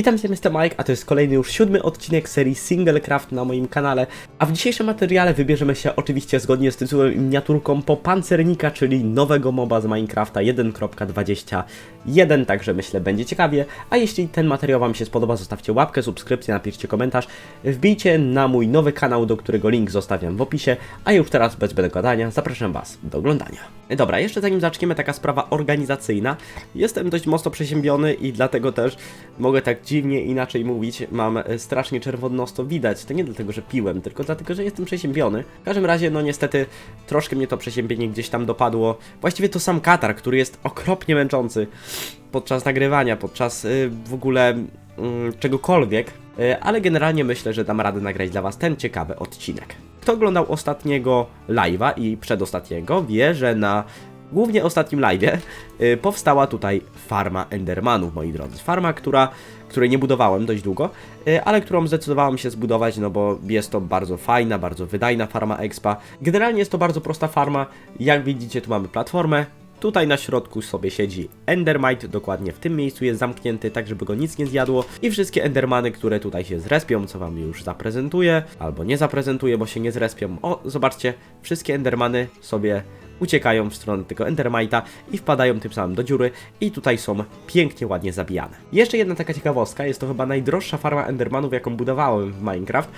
Witam cię, Mr. Mike, a to jest kolejny już siódmy odcinek serii Singlecraft na moim kanale. A w dzisiejszym materiale wybierzemy się oczywiście zgodnie z tytułem i miniaturką po pancernika, czyli nowego moba z Minecrafta 1.21, także myślę będzie ciekawie. A jeśli ten materiał Wam się spodoba, zostawcie łapkę, subskrypcję, napiszcie komentarz, wbijcie na mój nowy kanał, do którego link zostawiam w opisie, a już teraz bez gadania zapraszam Was do oglądania. Dobra, jeszcze zanim zaczniemy, taka sprawa organizacyjna. Jestem dość mocno przeziębiony i dlatego też mogę tak dziwnie inaczej mówić. Mam e, strasznie czerwonos, to widać. To nie dlatego, że piłem, tylko dlatego, że jestem przeziębiony. W każdym razie, no niestety, troszkę mnie to przeziębienie gdzieś tam dopadło. Właściwie to sam katar, który jest okropnie męczący podczas nagrywania, podczas y, w ogóle mm, czegokolwiek. Y, ale generalnie myślę, że dam radę nagrać dla Was ten ciekawy odcinek. Kto oglądał ostatniego live'a i przedostatniego, wie, że na głównie ostatnim live'ie y, powstała tutaj farma Endermanów, moi drodzy. Farma, która, której nie budowałem dość długo, y, ale którą zdecydowałem się zbudować, no bo jest to bardzo fajna, bardzo wydajna farma Expa. Generalnie jest to bardzo prosta farma. Jak widzicie, tu mamy platformę, Tutaj na środku sobie siedzi Endermite, dokładnie w tym miejscu jest zamknięty, tak żeby go nic nie zjadło i wszystkie Endermany, które tutaj się zrespią, co wam już zaprezentuję, albo nie zaprezentuję, bo się nie zrespią. O, zobaczcie, wszystkie Endermany sobie uciekają w stronę tego Endermite'a i wpadają tym samym do dziury i tutaj są pięknie, ładnie zabijane. Jeszcze jedna taka ciekawostka, jest to chyba najdroższa farma Endermanów, jaką budowałem w Minecraft,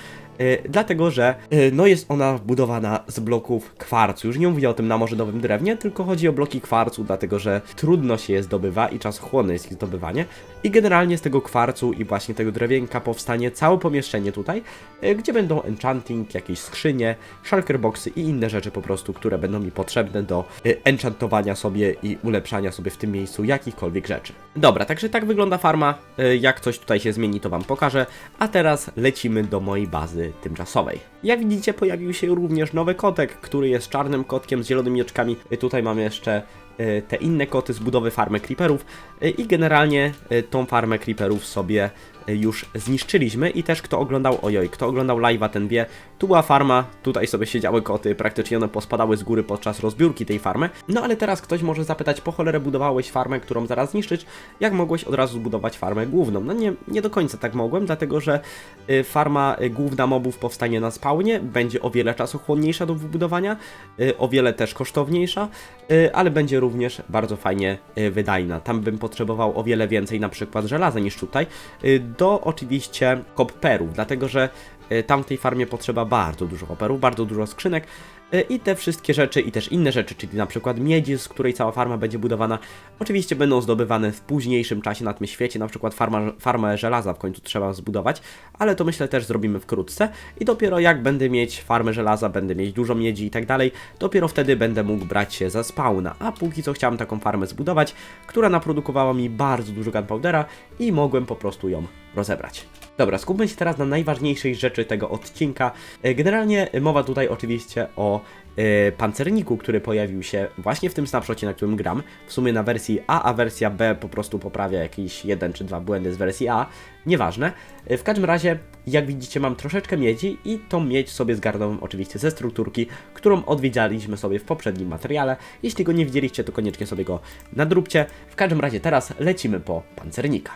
dlatego że yy, no jest ona budowana z bloków kwarcu. Już nie mówię o tym namorzydowym drewnie, tylko chodzi o bloki kwarcu, dlatego że trudno się je zdobywa i czasochłonne jest ich zdobywanie i generalnie z tego kwarcu i właśnie tego drewienka powstanie całe pomieszczenie tutaj, yy, gdzie będą enchanting, jakieś skrzynie, shulker boxy i inne rzeczy po prostu, które będą mi potrzebne do enchantowania sobie i ulepszania sobie w tym miejscu jakichkolwiek rzeczy. Dobra, także tak wygląda farma. Jak coś tutaj się zmieni, to Wam pokażę. A teraz lecimy do mojej bazy tymczasowej. Jak widzicie, pojawił się również nowy kotek, który jest czarnym kotkiem z zielonymi oczkami. Tutaj mamy jeszcze te inne koty z budowy farmy creeperów y, i generalnie y, tą farmę creeperów sobie już zniszczyliśmy. I też kto oglądał, ojoj, kto oglądał live'a ten wie, tu była farma, tutaj sobie siedziały koty, praktycznie one pospadały z góry podczas rozbiórki tej farmy, no ale teraz ktoś może zapytać, po cholerę budowałeś farmę, którą zaraz zniszczyć, jak mogłeś od razu zbudować farmę główną? No nie, nie do końca tak mogłem, dlatego że farma główna mobów powstanie na spawnie, będzie o wiele czasochłonniejsza do wybudowania, o wiele też kosztowniejsza, ale będzie również bardzo fajnie y, wydajna. Tam bym potrzebował o wiele więcej na przykład żelaza niż tutaj, y, do oczywiście kopperów, dlatego że y, tam w tej farmie potrzeba bardzo dużo kopperów, bardzo dużo skrzynek i te wszystkie rzeczy i też inne rzeczy, czyli na przykład miedzi, z której cała farma będzie budowana, oczywiście będą zdobywane w późniejszym czasie na tym świecie, na przykład farma, farmę żelaza w końcu trzeba zbudować, ale to myślę też zrobimy wkrótce i dopiero jak będę mieć farmę żelaza, będę mieć dużo miedzi i tak dalej, dopiero wtedy będę mógł brać się za spawna, a póki co chciałem taką farmę zbudować, która naprodukowała mi bardzo dużo gunpowdera i mogłem po prostu ją rozebrać. Dobra, skupmy się teraz na najważniejszej rzeczy tego odcinka. E, Generalnie mowa tutaj oczywiście o e, pancerniku, który pojawił się właśnie w tym snapshocie, na którym gram. W sumie na wersji A, a wersja B po prostu poprawia jakieś jeden czy dwa błędy z wersji A. Nieważne. E, W każdym razie, jak widzicie, mam troszeczkę miedzi i tą miedź sobie zgarnąłem oczywiście ze strukturki, którą odwiedzialiśmy sobie w poprzednim materiale. Jeśli go nie widzieliście, to koniecznie sobie go nadróbcie. W każdym razie teraz lecimy po pancernika.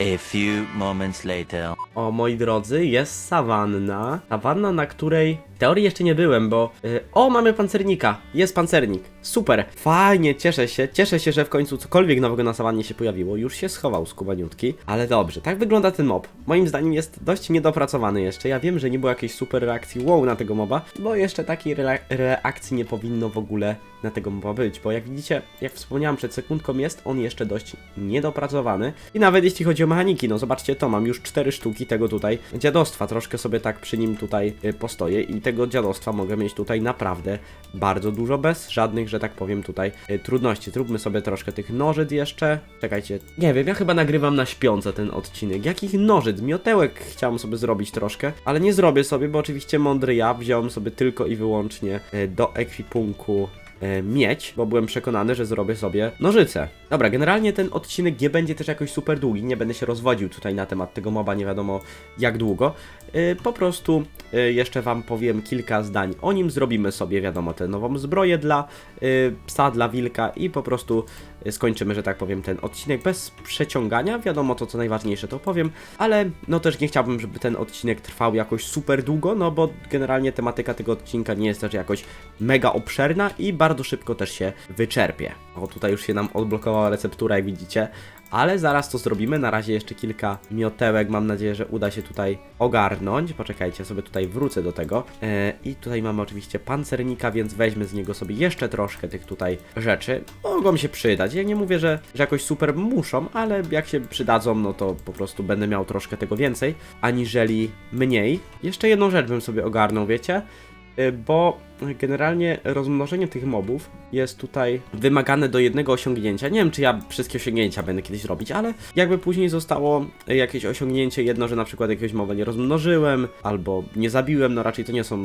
A few moments later. O moi drodzy, jest sawanna. Sawanna, na której teorii jeszcze nie byłem, bo. y, o, mamy pancernika! Jest pancernik. Super! Fajnie, cieszę się. Cieszę się, że w końcu cokolwiek nowego na sawannie się pojawiło. Już się schował skubaniutki. Ale dobrze, tak wygląda ten mob. Moim zdaniem jest dość niedopracowany jeszcze. Ja wiem, że nie było jakiejś super reakcji wow na tego moba, bo jeszcze takiej rela- reakcji nie powinno w ogóle na tego moba być, bo jak widzicie, jak wspomniałem przed sekundką, jest on jeszcze dość niedopracowany. I nawet jeśli chodzi o mechaniki, no zobaczcie to, mam już cztery sztuki tego tutaj dziadostwa, troszkę sobie tak przy nim tutaj y, postoję i tego dziadostwa mogę mieć tutaj naprawdę bardzo dużo, bez żadnych, że tak powiem tutaj y, trudności. Zróbmy sobie troszkę tych nożyc jeszcze, czekajcie, nie wiem, ja chyba nagrywam na śpiące ten odcinek, jakich nożyc, miotełek chciałem sobie zrobić troszkę, ale nie zrobię sobie, bo oczywiście mądry ja wziąłem sobie tylko i wyłącznie y, do ekwipunku mieć, bo byłem przekonany, że zrobię sobie nożyce. Dobra, generalnie ten odcinek nie będzie też jakoś super długi, nie będę się rozwodził tutaj na temat tego moba, nie wiadomo jak długo. E, Po prostu e, jeszcze wam powiem kilka zdań o nim, zrobimy sobie, wiadomo, tę nową zbroję dla e, psa, dla wilka i po prostu skończymy, że tak powiem, ten odcinek bez przeciągania. Wiadomo, to co najważniejsze to powiem, ale no też nie chciałbym, żeby ten odcinek trwał jakoś super długo, no bo generalnie tematyka tego odcinka nie jest też jakoś mega obszerna i bardzo szybko też się wyczerpie. O, tutaj już się nam odblokowała receptura, jak widzicie. Ale zaraz to zrobimy. Na razie jeszcze kilka miotełek. Mam nadzieję, że uda się tutaj ogarnąć. Poczekajcie, sobie tutaj wrócę do tego. E, I tutaj mamy oczywiście pancernika, więc weźmy z niego sobie jeszcze troszkę tych tutaj rzeczy. Mogą się przydać. Ja nie mówię, że, że jakoś super muszą, ale jak się przydadzą, no to po prostu będę miał troszkę tego więcej, aniżeli mniej. Jeszcze jedną rzecz bym sobie ogarnął, wiecie? Y, bo generalnie rozmnożenie tych mobów jest tutaj wymagane do jednego osiągnięcia. Nie wiem, czy ja wszystkie osiągnięcia będę kiedyś robić, ale jakby później zostało jakieś osiągnięcie jedno, że na przykład jakiegoś mowa nie rozmnożyłem, albo nie zabiłem, no raczej to nie są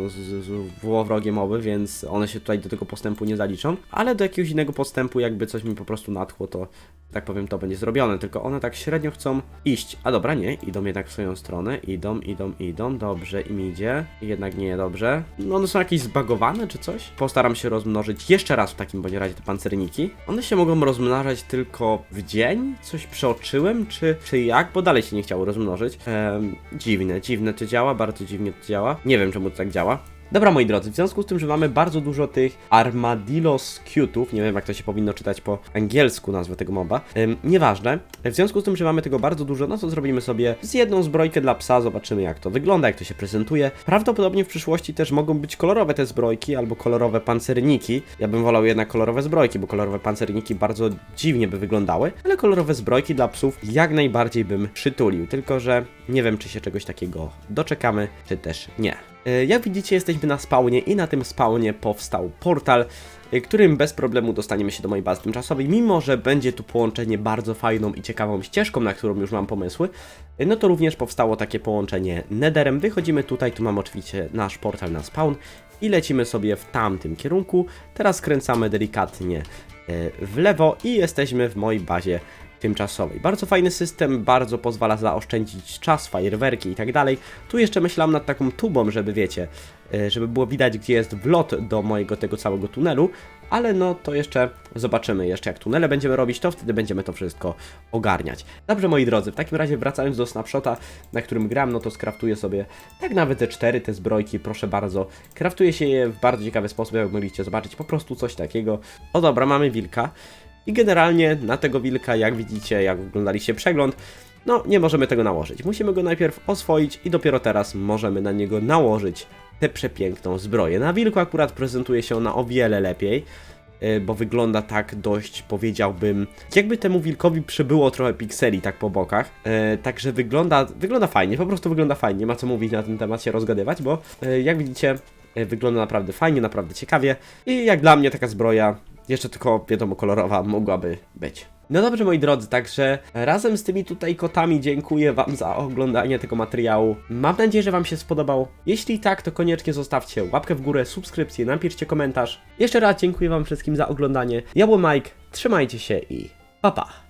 złowrogie mowy, więc one się tutaj do tego postępu nie zaliczą, ale do jakiegoś innego postępu jakby coś mi po prostu natchło, to tak powiem, to będzie zrobione, tylko one tak średnio chcą iść. A dobra, nie, idą jednak w swoją stronę, idą, idą, idą, dobrze, im idzie, jednak nie dobrze. No one są jakieś zbagowane czy coś? Postaram się rozmnożyć jeszcze raz w takim bądź razie te pancerniki. One się mogą rozmnażać tylko w dzień? Coś przeoczyłem, czy, czy jak? Bo dalej się nie chciało rozmnożyć. Ehm, dziwne, dziwne to działa, bardzo dziwnie to działa. Nie wiem czemu to tak działa. Dobra, moi drodzy, w związku z tym, że mamy bardzo dużo tych armadillos cute'ów, nie wiem jak to się powinno czytać po angielsku nazwę tego moba, ym, nieważne. W związku z tym, że mamy tego bardzo dużo, no to zrobimy sobie z jedną zbrojkę dla psa, zobaczymy jak to wygląda, jak to się prezentuje. Prawdopodobnie w przyszłości też mogą być kolorowe te zbrojki albo kolorowe pancerniki. Ja bym wolał jednak kolorowe zbrojki, bo kolorowe pancerniki bardzo dziwnie by wyglądały, ale kolorowe zbrojki dla psów jak najbardziej bym przytulił, tylko że nie wiem czy się czegoś takiego doczekamy, czy też nie. E, Jak widzicie, jesteśmy na spawnie i na tym spawnie powstał portal, e, którym bez problemu dostaniemy się do mojej bazy tymczasowej, mimo że będzie tu połączenie bardzo fajną i ciekawą ścieżką, na którą już mam pomysły, e, no to również powstało takie połączenie netherem. Wychodzimy tutaj, tu mam oczywiście nasz portal na spawn i lecimy sobie w tamtym kierunku. Teraz skręcamy delikatnie w lewo i jesteśmy w mojej bazie tymczasowej. Bardzo fajny system, bardzo pozwala zaoszczędzić czas, fajerwerki i tak dalej. Tu jeszcze myślałem nad taką tubą, żeby wiecie, e, żeby było widać, gdzie jest wlot do mojego tego całego tunelu, ale no to jeszcze zobaczymy, jeszcze jak tunele będziemy robić, to wtedy będziemy to wszystko ogarniać. Dobrze, moi drodzy, w takim razie wracając do snapshota, na którym gram, no to skraftuję sobie tak nawet te cztery te zbrojki, proszę bardzo. Kraftuje się je w bardzo ciekawy sposób, jak mogliście zobaczyć, po prostu coś takiego. O dobra, mamy wilka. I generalnie na tego wilka, jak widzicie, jak oglądaliście przegląd, no nie możemy tego nałożyć. Musimy go najpierw oswoić i dopiero teraz możemy na niego nałożyć tę przepiękną zbroję. Na wilku akurat prezentuje się ona o wiele lepiej, yy, bo wygląda tak dość, powiedziałbym, jakby temu wilkowi przybyło trochę pikseli tak po bokach. Yy, Także wygląda, wygląda fajnie, po prostu wygląda fajnie. Nie ma co mówić na ten temat, się rozgadywać, bo yy, jak widzicie, wygląda naprawdę fajnie, naprawdę ciekawie. I jak dla mnie taka zbroja jeszcze tylko, wiadomo, kolorowa mogłaby być. No dobrze, moi drodzy, także razem z tymi tutaj kotami dziękuję Wam za oglądanie tego materiału. Mam nadzieję, że Wam się spodobał. Jeśli tak, to koniecznie zostawcie łapkę w górę, subskrypcję, napiszcie komentarz. Jeszcze raz dziękuję Wam wszystkim za oglądanie. Ja byłem Mike, trzymajcie się i pa pa!